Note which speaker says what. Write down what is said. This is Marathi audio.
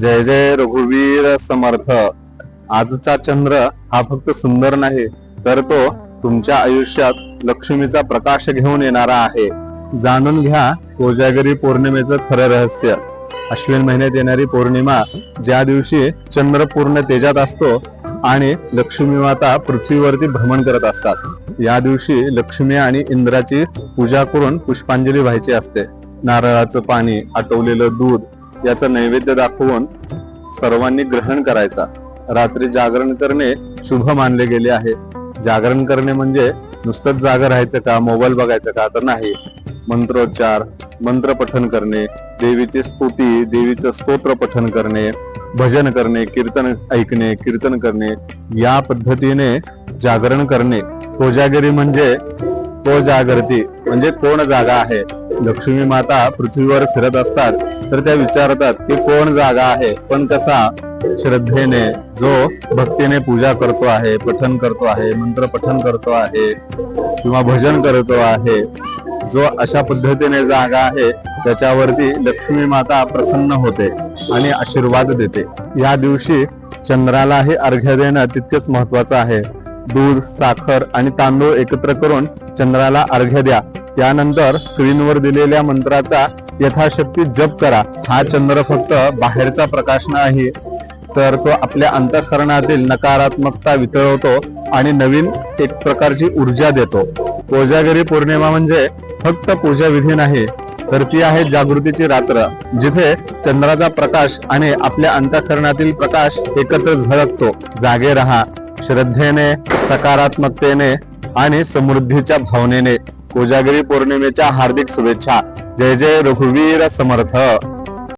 Speaker 1: जय जय रघुवीर समर्थ. आजचा चंद्र हा फक्त सुंदर नाही तर तो तुमच्या आयुष्यात लक्ष्मीचा प्रकाश घेऊन येणारा आहे. जाणून घ्या कोजागरी पौर्णिमेचं खरं रहस्य. अश्विन महिन्यात येणारी पौर्णिमा ज्या दिवशी चंद्र पूर्ण तेजात असतो आणि लक्ष्मी माता पृथ्वीवरती भ्रमण करत असतात. या दिवशी लक्ष्मी आणि इंद्राची पूजा करून पुष्पांजली व्हायची असते. नारळाचं पाणी आटवलेलं दूध याचा नैवेद्य दाखवून सर्वांनी ग्रहण करायचा. रात्री जागरण करणे शुभ मानले गेले आहे. जागरण करणे म्हणजे नुसतंच जागा राहायचं का मोबाईल बघायचं का तर नाही. मंत्रोच्चार मंत्र पठन करणे देवीची स्तुती देवीचं स्तोत्र पठन करणे भजन करणे कीर्तन ऐकणे कीर्तन करणे या पद्धतीने जागरण करणे. कोजागिरी म्हणजे को जागृती म्हणजे कोण जागा आहे? लक्ष्मी माता पृथ्वीवर फिरत असतात तर त्या विचारतात की कोण जागा आहे? पण कसा? श्रद्धेने जो भक्तीने पूजा करतो आहे पठन करतो आहे मंत्र पठन करतो आहे किंवा भजन करतो आहे जो अशा पद्धतीने जागा आहे त्याच्यावरती लक्ष्मी माता प्रसन्न होते आणि आशीर्वाद देते. या दिवशी चंद्रालाही अर्घ्य देणं तितकंच महत्वाचं आहे. दूध साखर आणि तांदूळ एकत्र करून चंद्राला अर्घ्य द्या. त्यानंतर स्क्रीनवर दिलेल्या मंत्राचा यथाशक्ती जप करा. हा चंद्र फक्त बाहेरचा प्रकाश नाही तर तो आपल्या अंतःकरणातील नकारात्मकता वितळवतो आणि नवीन एक प्रकारची ऊर्जा देतो. कोजागिरी पौर्णिमा म्हणजे फक्त पूजा विधी नाही तर ती आहे जागृतीची रात्र जिथे चंद्राचा प्रकाश आणि आपल्या अंतःकरणातील प्रकाश एकत्र झळकतो. जागे रहा. श्रद्धेने सकारात्मकतेने आणि समृद्धीच्या भावनेने. कोजागिरी पौर्णिमेच्या हार्दिक शुभेच्छा. जय जय रघुवीर समर्थ.